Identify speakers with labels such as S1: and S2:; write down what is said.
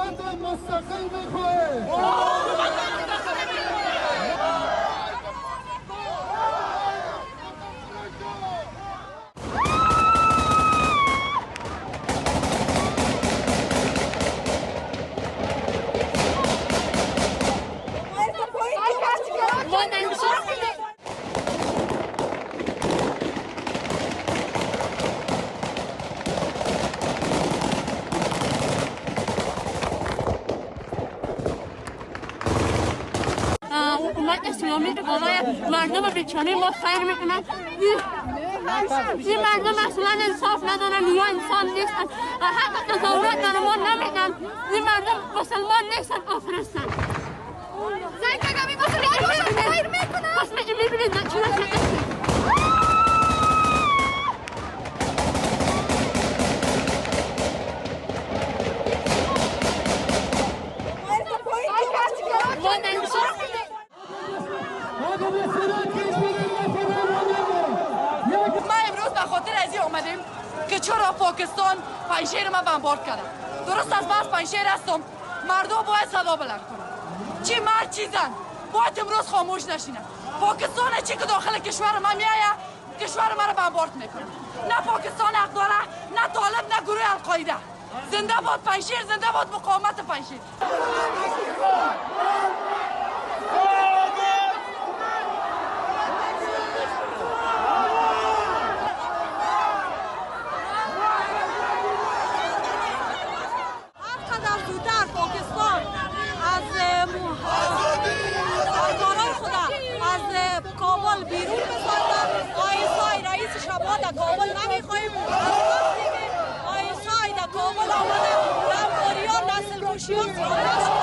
S1: بند مستقل میخواه
S2: اسلامی که بالای مردم بیچاره ما خیر می‌کنن این مردم اصلا انصاف ندارن یا انسان نیستن حق تظاهرات در ما نمیدن این مردم مسلمان نیستن آفرستن زنگ کمی مسلمان خیر می‌کنن پس می‌بینید چی
S3: آمدیم که چرا پاکستان پنشیر ما بمبارد کرده درست از بس پنشیر هستم. مردم باید صدا بلند کنن. چی مرد چی زن؟ باید امروز خاموش نشینن. پاکستان چی که داخل کشور ما میایه کشور ما رو بمبارد می‌کنه. نه پاکستان حق داره نه طالب نه گروه القاعده. زنده باد پنشیر زنده باد مقاومت پنشیر
S4: در کابل که آیسای در کابل آمده رمباریان نسل کشیان